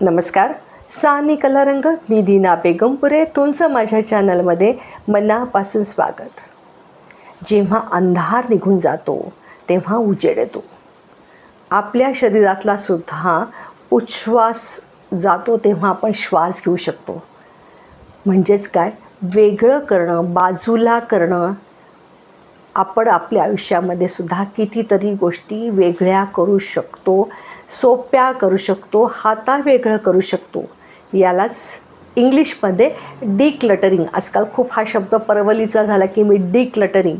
नमस्कार. सानी कलारंग मी दीना बेगमपुरे तुमचं माझ्या चॅनलमध्ये मनापासून स्वागत. जेव्हा अंधार निघून जातो तेव्हा उजेड येतो. आपल्या शरीरातला सुद्धा उच्छ्वास जातो तेव्हा आपण श्वास घेऊ शकतो. म्हणजेच काय? वेगळं करणं बाजूला करणं आपण आपल्या आयुष्यामध्ये सुद्धा कितीतरी गोष्टी वेगळ्या करू शकतो सोप्या करू शकतो हाता वेगळं करू शकतो. यालाच इंग्लिशमध्ये डिक्लटरिंग आजकाल खूप हा शब्द परवलीचा झाला की मी डिक्लटरिंग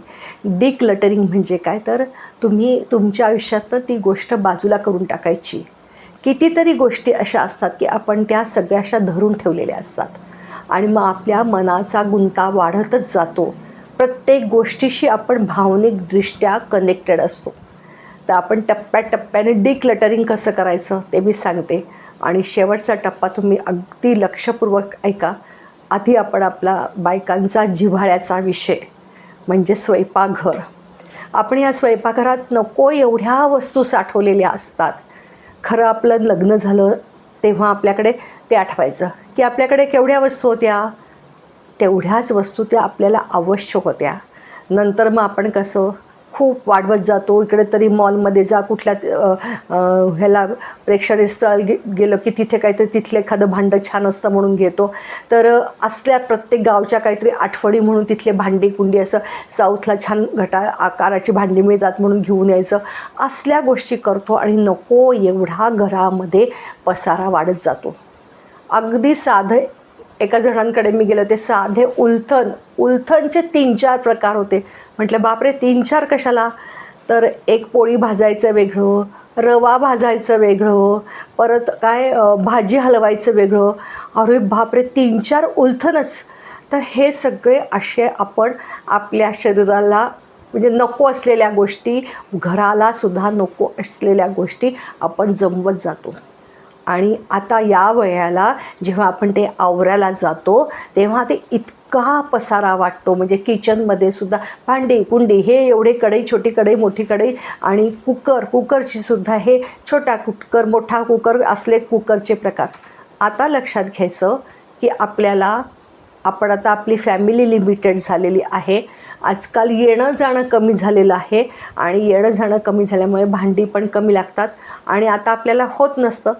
डिक्लटरिंग म्हणजे काय? तर तुम्ही तुमच्या आयुष्यातनं ती गोष्ट बाजूला करून टाकायची. कितीतरी गोष्टी अशा असतात की आपण त्या सगळ्याशा धरून ठेवलेल्या असतात. आणि मग आपल्या मनाचा गुंता वाढतच जातो. प्रत्येक गोष्टीशी आपण भावनिकदृष्ट्या कनेक्टेड असतो. तर आपण टप्प्याटप्प्याने डिक्लटरिंग कसं करायचं ते मी सांगते. आणि शेवटचा टप्पा तुम्ही अगदी लक्षपूर्वक ऐका. आधी आपण आपला बायकांचा जिव्हाळ्याचा विषय म्हणजे स्वयंपाकघर. आपण या स्वयंपाकघरात नको एवढ्या वस्तू साठवलेल्या असतात. खरं आपलं लग्न झालं तेव्हा आपल्याकडे ते आठवायचं. की आपल्याकडे केवढ्या वस्तू होत्या? तेवढ्याच वस्तू त्या आपल्याला आवश्यक होत्या. नंतर मग आपण कसं खूप वाढवत जातो. इकडे तरी मॉलमध्ये जा कुठल्या ह्याला प्रेक्षणीय स्थळ गे गेलं की तिथे काहीतरी तिथलं एखादं भांडं छान असतं म्हणून घेतो. तर असल्या प्रत्येक गावच्या काहीतरी आठवडी म्हणून तिथले भांडी कुंडी असं साऊथला छान घटा आकाराची भांडी मिळतात म्हणून घेऊन यायचं. असल्या गोष्टी करतो आणि नको एवढा घरामध्ये पसारा वाढत जातो. अगदी साधं एका जणांकडे मी गेलं ते साधे उलथन उलथनचे तीन चार प्रकार होते. म्हटलं बापरे तीन चार कशाला? तर एक पोळी भाजायचं वेगळं रवा भाजायचं वेगळं परत काय भाजी हलवायचं वेगळं. अरे बापरे तीन चार उलथनच. तर हे सगळे असे आपण आपल्या शरीराला म्हणजे नको असलेल्या गोष्टी घरालासुद्धा नको असलेल्या गोष्टी आपण जमवत जातो. आणि आता या वयाला जेव्हा आपण ते आवरायला जातो तेव्हा ते इतका पसारा वाटतो. म्हणजे किचनमध्ये सुद्धा भांडी कुंडी हे एवढे कढई छोटी कढई मोठी कढई आणि कुकर कुकरची सुद्धा हे छोटा कुकर मोठा कुकर असले कुकरचे प्रकार. आता लक्षात घ्यायचं की आपल्याला आपण आता आपली फॅमिली लिमिटेड झालेली आहे. आजकाल येणं जाणं कमी झालेलं आहे आणि येणं जाणं कमी झाल्यामुळे भांडी पण कमी लागतात आणि आता आपल्याला होत नसतं.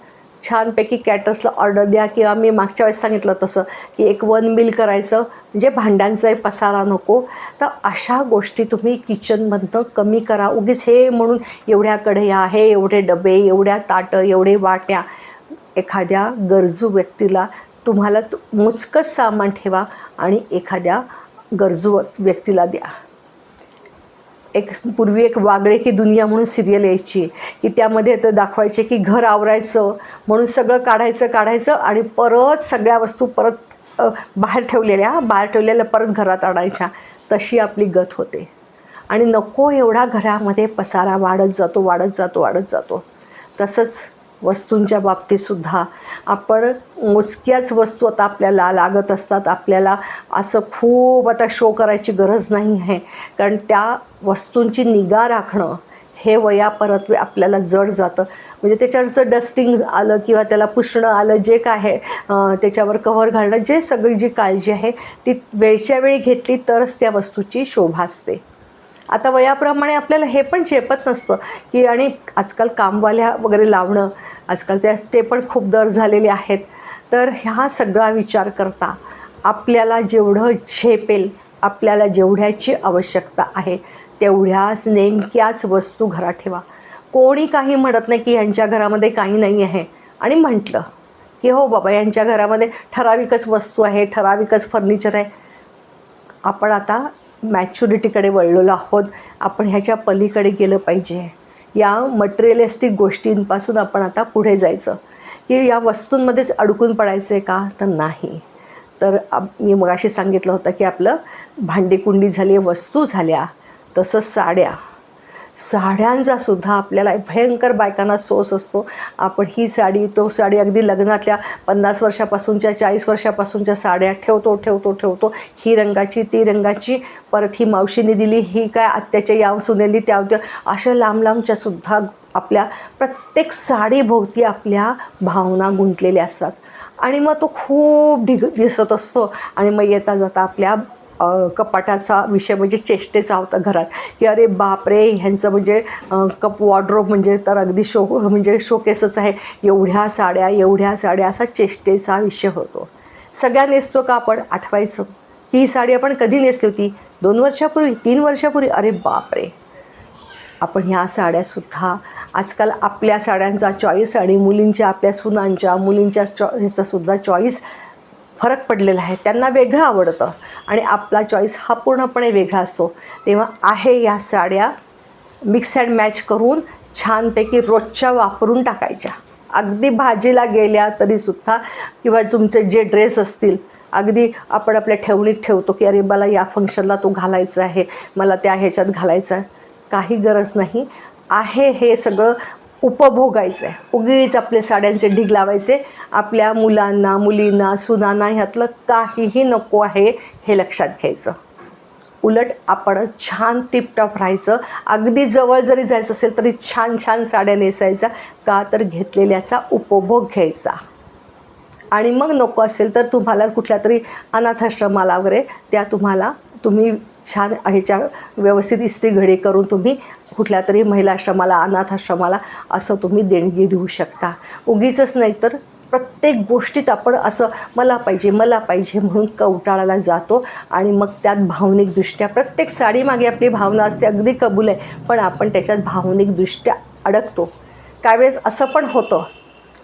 छानपैकी कॅटर्सला ऑर्डर द्या किंवा मी मागच्या वेळेस सांगितलं तसं की एक वन मिल करायचं म्हणजे भांड्यांचाही पसारा नको. तर अशा गोष्टी तुम्ही किचनमधनं कमी करा. उगीच हे म्हणून एवढ्या कढया हे एवढे डबे एवढ्या ताटं एवढे वाट्या. एखाद्या गरजू व्यक्तीला तुम्हाला तु- मोजकंच सामान ठेवा आणि एखाद्या गरजू व्यक्तीला द्या. एक पूर्वी एक वागळे की दुनिया म्हणून सिरियल यायची की त्यामध्ये तर दाखवायचे की घर आवरायचं म्हणून सगळं काढायचं काढायचं आणि परत सगळ्या वस्तू परत बाहेर ठेवलेल्या बाहेर ठेवलेल्या परत घरात आणायच्या. तशी आपली गत होते. आणि नको एवढा घरामध्ये पसारा वाढत जातो वाढत जातो वाढत जातो. तसंच वस्तूंच्या बाबतीतसुद्धा आपण मोजक्याच वस्तू आता आपल्याला लागत असतात. आपल्याला असं खूप आता शो करायची गरज नाही आहे. कारण त्या वस्तूंची निगा राखणं हे वया परत आपल्याला जड जातं. म्हणजे त्याच्यावरचं डस्टिंग आलं किंवा त्याला पुसणं आलं जे काय आहे त्याच्यावर कव्हर घालणं जे सगळी जी काळजी आहे ती वेळच्या वेळी घेतली तरच त्या वस्तूची शोभा असते. आता वयाप्रमाणे आपल्याला हे पण झेपत नसतं की आणि आजकाल कामवाल्या वगैरे लावणं आजकाल त्या ते पण खूप दर झालेले आहेत. तर ह्या सगळा विचार करता आपल्याला जेवढं झेपेल आपल्याला जेवढ्याची आवश्यकता आहे तेवढ्याच नेमक्याच वस्तू घरात ठेवा. कोणी काही म्हणत नाही की यांच्या घरामध्ये काही नाही आहे. आणि म्हटलं की हो बाबा यांच्या घरामध्ये ठराविकच वस्तू आहे ठराविकच फर्निचर आहे. आपण आता मॅच्युरिटीकडे वळलेलो आहोत. आपण ह्याच्या पलीकडे गेलं पाहिजे. या मटेरियलिस्टिक गोष्टींपासून आपण आता पुढे जायचं. की या वस्तूंमध्येच अडकून पडायचं आहे का? तर नाही. तर मी मी मगाशी सांगितलं होतं की आपलं भांडीकुंडी झाली वस्तू झाल्या तसंच साड्या. साड्यांचा सुद्धा आपल्याला भयंकर बायकांना सोस असतो. आपण ही साडी तो साडी अगदी लग्नातल्या पन्नास वर्षापासूनच्या चाळीस वर्षापासूनच्या साड्या ठेवतो ठेवतो ठेवतो. ही रंगाची ती रंगाची परत ही मावशीने दिली ही काय आत्याच्या याव सुनेली त्या अशा लांब लांबच्या सुद्धा आपल्या प्रत्येक साडीभोवती आपल्या भावना गुंतलेल्या असतात. आणि मग तो खूप ढिग दिसत असतो. आणि मग येता जाता आपल्या कपाटाचा विषय म्हणजे चेष्टेचा होता घरात की अरे बापरे ह्यांचं म्हणजे कप वॉर्ड्रोब म्हणजे तर अगदी शो म्हणजे शोकेसच आहे. एवढ्या साड्या एवढ्या साड्या असा चेष्टेचा विषय होतो. सगळ्या नेसतो का आपण? आठवायचं. की ही साडी आपण कधी नेसली होती? दोन वर्षापूर्वी तीन वर्षापूर्वी? अरे बापरे. आपण ह्या साड्यासुद्धा आजकाल आपल्या साड्यांचा चॉईस आणि मुलींच्या आपल्या सुनांच्या मुलींच्या चॉईसचा सुद्धा चॉईस फरक पडलेला आहे. त्यांना वेगळं आवडतं. आणि आपला चॉईस हा पूर्णपणे वेगळा असतो. तेव्हा आहे या साड्या मिक्स अँड मॅच करून छानपैकी रोजच्या वापरून टाकायच्या. अगदी भाजीला गेल्या तरीसुद्धा किंवा तुमचे जे ड्रेस असतील अगदी आपण आपल्या ठेवणीत ठेवतो की अरे मला या फंक्शनला तो घालायचा आहे मला त्या ह्याच्यात घालायचा आहे. काही गरज नाही. आहे हे सगळं उपभोगायचं. आहे उगीच आपले साड्यांचे ढीग लावायचे. आपल्या मुलांना मुलींना सुनांना ह्यातलं काहीही नको आहे हे लक्षात घ्यायचं. उलट आपण छान टिपटॉप राहायचं. अगदी जवळ जरी जायचं असेल तरी छान छान साड्या नेसायच्या का तर घेतलेल्याचा उपभोग घ्यायचा. आणि मग नको असेल तर तुम्हाला कुठल्या तरी अनाथाश्रमाला वगैरे त्या तुम्हाला तुम्ही छान ह्याच्या व्यवस्थित इस्त्री घडे करून तुम्ही कुठल्या तरी महिलाश्रमाला अनाथाश्रमाला असं तुम्ही देणगी देऊ शकता. उगीचच नाही तर प्रत्येक गोष्टीत आपण असं मला पाहिजे मला पाहिजे म्हणून कवटाळाला जातो आणि मग त्यात भावनिकदृष्ट्या प्रत्येक साडीमागे आपली भावना असते अगदी कबूल आहे पण आपण त्याच्यात भावनिकदृष्ट्या अडकतो. त्यावेळेस वेळेस असं पण होतं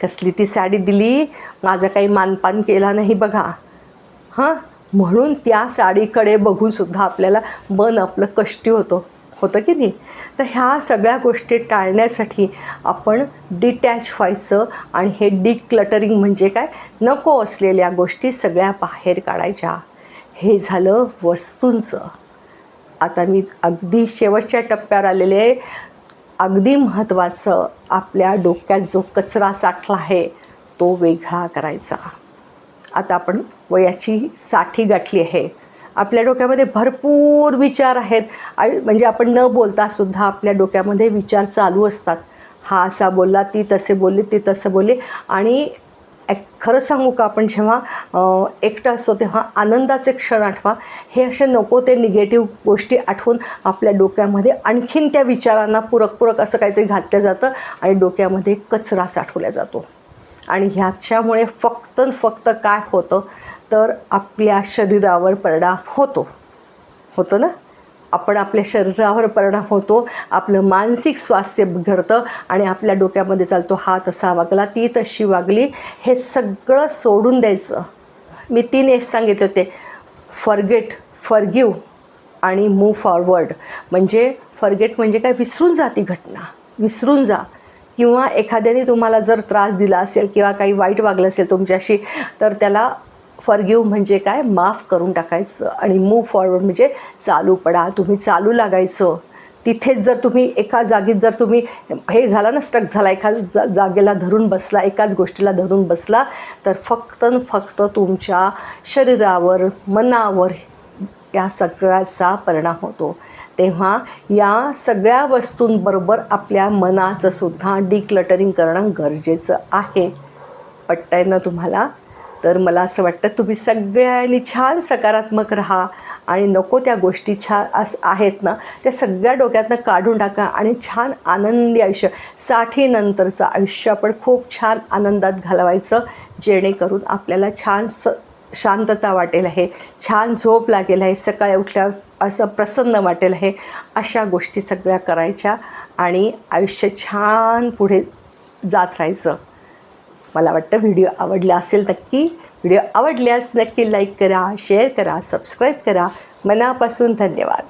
कसली ती साडी दिली माझा काही मानपान केला नाही बघा. हां? म्हणून त्या साडीकडे बघूनसुद्धा आपल्याला मन आपलं कष्टी होतं होतं की नाही? तर ह्या सगळ्या गोष्टी टाळण्यासाठी आपण डिटॅच व्हायचं आणि हे डिक्लटरिंग म्हणजे काय? नको असलेल्या गोष्टी सगळ्या बाहेर काढायच्या. हे झालं वस्तूंचं. आता मी अगदी शेवटच्या टप्प्यावर आलेले आहे. अगदी महत्त्वाचं आपल्या डोक्यात जो कचरा साठला आहे तो वेगळा करायचा. आता आपण वयाची साठी गाठली आहे. आपल्या डोक्यामध्ये भरपूर विचार आहेत. म्हणजे आपण न बोलता सुद्धा आपल्या डोक्यामध्ये विचार चालू असतात. हा असा बोलला ती तसे बोलली ती तसं बोलली. आणि ॲक खरं सांगू का आपण जेव्हा एकटं असतो तेव्हा आनंदाचे क्षण आठवा. हे असे नको ते निगेटिव्ह गोष्टी आठवून आपल्या डोक्यामध्ये आणखीन त्या विचारांना पूरक पूरक असं काहीतरी घातलं जातं आणि डोक्यामध्ये कचरा साठवला जातो. आणि ह्याच्यामुळे फक्त न फक्त काय होतं? तर आपल्या शरीरावर परिणाम होतो. होतो ना? आपण आपल्या शरीरावर परिणाम होतो. आपलं मानसिक स्वास्थ्य बिघडतं आणि आपल्या डोक्यामध्ये चालतो हा तसा वागला ती तशी वागली. हे सगळं सोडून द्यायचं. मी तीन एफ सांगितले होते. फॉरगेट फॉरगिव आणि मूव फॉरवर्ड. म्हणजे फॉरगेट म्हणजे काय? विसरून जा ती घटना. विसरून जा. किंवा एखाद्याने तुम्हाला जर त्रास दिला असेल किंवा काही वाईट वागलं असेल तुमच्याशी तर त्याला फॉरगिव्ह म्हणजे काय? माफ करून टाकायचं आणि मूव फॉरवर्ड म्हणजे चालू पडा. तुम्ही चालू लागायचं. तिथेच जर तुम्ही एका जागीत जर तुम्ही हे झाला ना स्टक झाला एका जा जागेला धरून बसला एकाच गोष्टीला धरून बसला तर फक्त न फक्त तुमच्या शरीरावर मनावर या सगळ्याचा परिणाम होतो. तेव्हा या सगळ्या वस्तूंबरोबर आपल्या मनाचं सुद्धा डिक्लटरिंग करणं गरजेचं आहे. पटतंय ना तुम्हाला? तर मला असं वाटतं तुम्ही सगळ्यांनी छान सकारात्मक राहा आणि नको त्या गोष्टी छान अस आहेत ना त्या सगळ्या डोक्यातनं काढून टाका आणि छान आनंदी आयुष्य साठीनंतरचं आयुष्य आपण खूप छान आनंदात घालवायचं जेणेकरून आपल्याला छान स शांतता वाटेल आहे छान झोप लागेल आहे सकाळी उठल्यावर असं प्रसन्न वाटेल आहे अशा गोष्टी सगळ्या करायच्या आणि आयुष्य छान पुढे जात राहायचं. मला वाटतं व्हिडिओ आवडला असेल नक्की व्हिडिओ आवडल्यास नक्की लाईक करा शेअर करा सबस्क्राईब करा. मनापासून धन्यवाद.